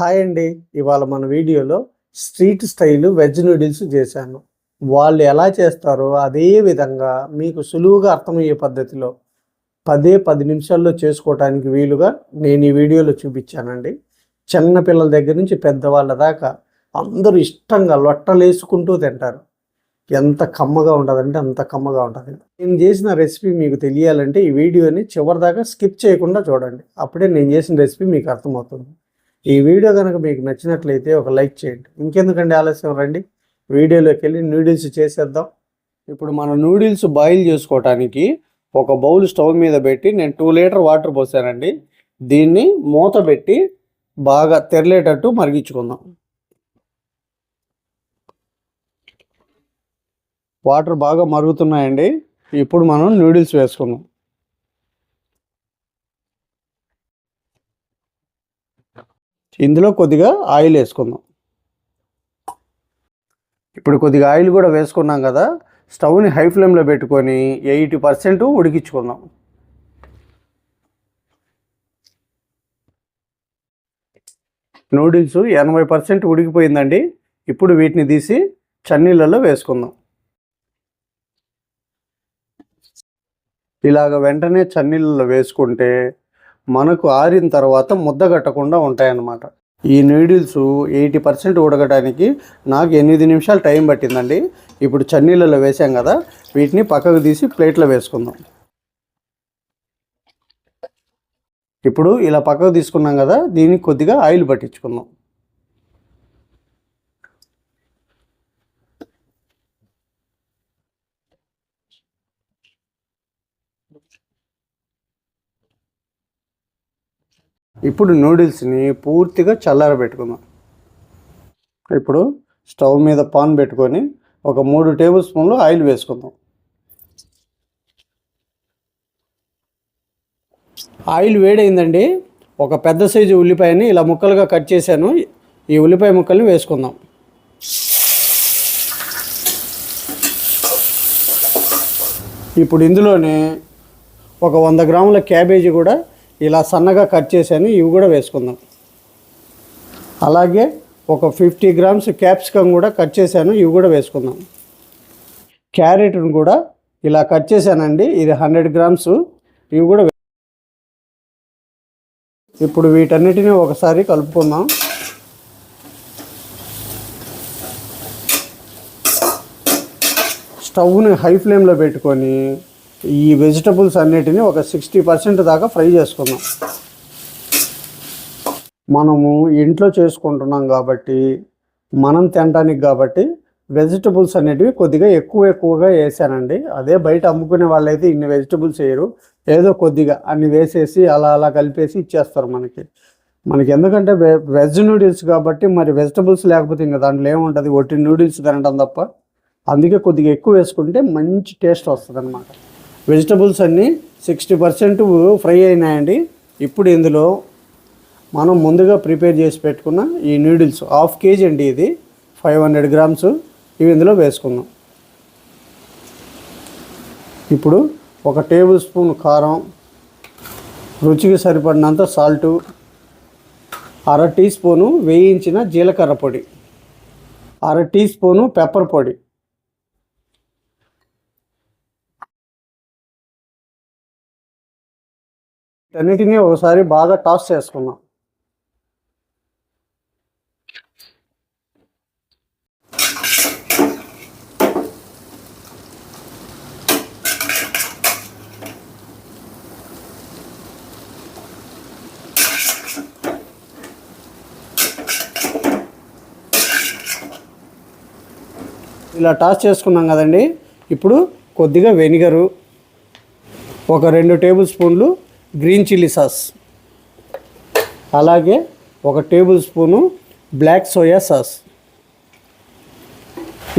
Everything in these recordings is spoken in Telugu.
హాయ్ అండి. ఇవాళ మన వీడియోలో స్ట్రీట్ స్టైల్ వెజ్ నూడిల్స్ చేశాను. వాళ్ళు ఎలా చేస్తారో అదే విధంగా మీకు సులువుగా అర్థమయ్యే పద్ధతిలో పదే పది నిమిషాల్లో చేసుకోవటానికి వీలుగా నేను ఈ వీడియోలో చూపించానండి. చిన్న పిల్లల దగ్గర నుంచి పెద్దవాళ్ళ దాకా అందరూ ఇష్టంగా లొట్టలేసుకుంటూ తింటారు. ఎంత కమ్మగా ఉంటుందంటే అంత కమ్మగా ఉంటుంది. నేను చేసిన రెసిపీ మీకు తెలియాలంటే ఈ వీడియోని చివరిదాకా స్కిప్ చేయకుండా చూడండి. అప్పుడే నేను చేసిన రెసిపీ మీకు అర్థమవుతుంది. ఈ వీడియో కనుక మీకు నచ్చినట్లయితే ఒక లైక్ చేయండి. ఇంకెందుకండి ఆలస్యం? రండి. వీడియోలోకి వెళ్ళి నూడిల్స్ చేసేద్దాం. ఇప్పుడు మన నూడిల్స్ బాయిల్ చేసుకోవటానికి ఒక బౌల్ స్టవ్ మీద పెట్టి నేను టూ లీటర్ వాటర్ పోసానండి. దీన్ని మూత పెట్టి బాగా తెరలేటట్టు మరిగించుకుందాం. వాటర్ బాగా మరుగుతున్నాయండి. ఇప్పుడు మనం నూడిల్స్ వేసుకుందాం. ఇందులో కొద్దిగా ఆయిల్ వేసుకుందాం. ఇప్పుడు కొద్దిగా ఆయిల్ కూడా వేసుకున్నాం కదా స్టవ్ని హై ఫ్లేమ్లో పెట్టుకొని ఎయిటీ పర్సెంట్ ఉడికించుకుందాం. నూడిల్స్ ఎనభై పర్సెంట్ ఉడికిపోయిందండి ఇప్పుడు వీటిని తీసి చన్నీళ్ళలో వేసుకుందాం. ఇలాగ వెంటనే చన్నీళ్ళలో వేసుకుంటే మనకు ఆరిన తర్వాత ముద్ద కట్టకుండా ఉంటాయన్నమాట. ఈ నూడిల్స్ ఎయిటీ పర్సెంట్ ఉడకడానికి నాకు ఎనిమిది నిమిషాలు టైం పట్టిందండి. ఇప్పుడు చన్నీళ్ళలో వేసాం కదా వీటిని పక్కకు తీసి ప్లేట్లో వేసుకుందాం. ఇప్పుడు ఇలా పక్కకు తీసుకున్నాం కదా దీనికి కొద్దిగా ఆయిల్ పట్టించుకుందాం. ఇప్పుడు నూడిల్స్ని పూర్తిగా చల్లారబెట్టుకుందాం ఇప్పుడు స్టవ్ మీద పాన్ పెట్టుకొని ఒక మూడు టేబుల్ స్పూన్లు ఆయిల్ వేసుకుందాం. ఆయిల్ వేడైందండి. ఒక పెద్ద సైజు ఉల్లిపాయని ఇలా ముక్కలుగా కట్ చేశాను. ఈ ఉల్లిపాయ ముక్కల్ని వేసుకుందాం. ఇప్పుడు ఇందులోనే ఒక వంద గ్రాముల క్యాబేజీ కూడా ఇలా సన్నగా కట్ చేశాను ఇవి కూడా వేసుకుందాం. అలాగే ఒక ఫిఫ్టీ గ్రామ్స్ క్యాప్సికమ్ కూడా కట్ చేశాను ఇవి కూడా వేసుకుందాం. క్యారెట్ను కూడా ఇలా కట్ చేశానండి ఇది హండ్రెడ్ గ్రామ్స్ ఇవి కూడా ఇప్పుడు వీటన్నిటిని ఒకసారి కలుపుకుందాం. స్టవ్ని హై ఫ్లేమ్లో పెట్టుకొని ఈ వెజిటబుల్స్ అన్నిటిని ఒక సిక్స్టీ పర్సెంట్ దాకా ఫ్రై చేసుకుందాం. మనము ఇంట్లో చేసుకుంటున్నాం కాబట్టి మనం తినడానికి కాబట్టి వెజిటబుల్స్ అనేటివి కొద్దిగా ఎక్కువ ఎక్కువగా వేసానండి. అదే బయట అమ్ముకునే వాళ్ళైతే ఇన్ని వెజిటబుల్స్ వేయరు. ఏదో కొద్దిగా అన్ని వేసేసి అలా అలా కలిపేసి ఇచ్చేస్తారు మనకి. మనకి ఎందుకంటే వె- వెజ్ నూడిల్స్ కాబట్టి మరి వెజిటబుల్స్ లేకపోతే ఇంకా దాంట్లో ఏముంటుంది ఒట్టి నూడిల్స్ తినడం తప్ప. అందుకే కొద్దిగా ఎక్కువ వేసుకుంటే మంచి టేస్ట్ వస్తుంది అనమాట వెజిటబుల్స్ అన్నీ సిక్స్టీ పర్సెంట్ ఫ్రై అయినాయండి. ఇప్పుడు ఇందులో మనం ముందుగా ప్రిపేర్ చేసి పెట్టుకున్న ఈ నూడిల్స్ హాఫ్ కేజీ అండి ఇది. ఫైవ్ హండ్రెడ్ గ్రామ్స్ ఇవి ఇందులో వేసుకుందాం. ఇప్పుడు ఒక టేబుల్ స్పూన్ కారం రుచికి సరిపడినంత సాల్టు అర టీ స్పూను వేయించిన జీలకర్ర పొడి అర టీ స్పూను పెప్పర్ పొడి. అన్నిటినీ ఒకసారి బాగా టాస్ చేసుకున్నాం. ఇలా టాస్ చేసుకున్నాం కదండి. ఇప్పుడు కొద్దిగా వెనిగరు ఒక రెండు టేబుల్ స్పూన్లు గ్రీన్ చిల్లీ సాస్. అలాగే ఒక tablespoon black soya sauce.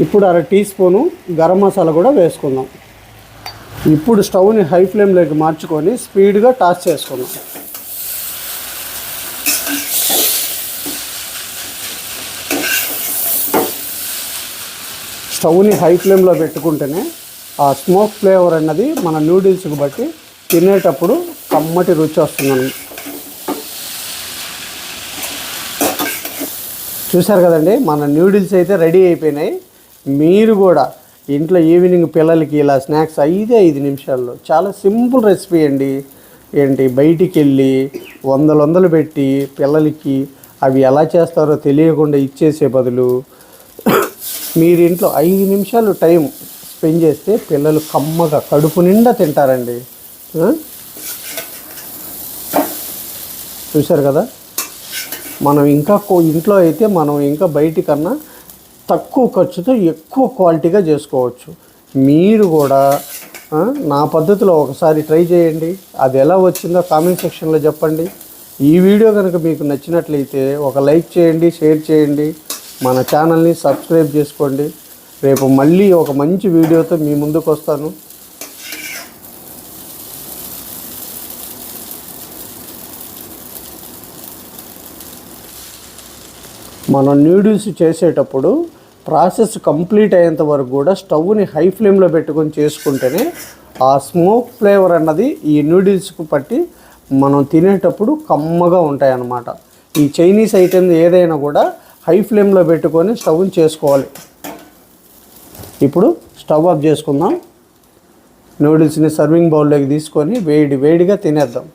ఇప్పుడు అర టీ స్పూను గరం మసాలా కూడా వేసుకుందాం. ఇప్పుడు స్టవ్ని హై ఫ్లేమ్లోకి మార్చుకొని స్పీడ్గా టాస్ చేసుకుందాం. స్టవ్ని హై ఫ్లేమ్లో పెట్టుకుంటేనే ఆ స్మోక్ ఫ్లేవర్ అన్నది మన నూడిల్స్కి బట్టి తినేటప్పుడు కమ్మటి రుచి వస్తుందని. చూశారు కదండి మన న్యూడిల్స్ అయితే రెడీ అయిపోయినాయి. మీరు కూడా ఇంట్లో ఈవినింగ్ పిల్లలకి ఇలా స్నాక్స్ ఐదే ఐదు నిమిషాల్లో చాలా సింపుల్ రెసిపీ అండి. ఏంటి బయటికి వెళ్ళి వందలు వందలు పెట్టి పిల్లలకి అవి ఎలా చేస్తారో తెలియకుండా ఇచ్చేసే బదులు మీరు ఇంట్లో ఐదు నిమిషాలు టైం స్పెండ్ చేస్తే పిల్లలు కమ్మగా కడుపు నిండా తింటారండి ఆ? చూశారు కదా? మనం ఇంకా ఇంట్లో అయితే మనం ఇంకా బయటి కన్నా తక్కువ ఖర్చుతో ఎక్కువ క్వాలిటీగా చేసుకోవచ్చు. మీరు కూడా నా పద్ధతిలో ఒకసారి ట్రై చేయండి. అది ఎలా వచ్చిందో కామెంట్ సెక్షన్లో చెప్పండి. ఈ వీడియో కనుక మీకు నచ్చినట్లయితే ఒక లైక్ చేయండి షేర్ చేయండి. మన ఛానల్ని సబ్స్క్రైబ్ చేసుకోండి. రేపు మళ్ళీ ఒక మంచి వీడియోతో మీ ముందుకు వస్తాను మనం నూడిల్స్ చేసేటప్పుడు ప్రాసెస్ కంప్లీట్ అయ్యేంత వరకు కూడా స్టవ్ని హై ఫ్లేమ్లో పెట్టుకొని చేసుకుంటేనే ఆ స్మోక్ ఫ్లేవర్ అన్నది ఈ నూడిల్స్కు పట్టి మనం తినేటప్పుడు కమ్మగా ఉంటాయి అన్నమాట ఈ చైనీస్ ఐటెం ఏదైనా కూడా హై ఫ్లేమ్లో పెట్టుకొని స్టవ్ని చేసుకోవాలి. ఇప్పుడు స్టవ్ ఆఫ్ చేసుకుందాం. నూడిల్స్ని సర్వింగ్ బౌల్లోకి తీసుకొని వేడి వేడిగా తినేద్దాం.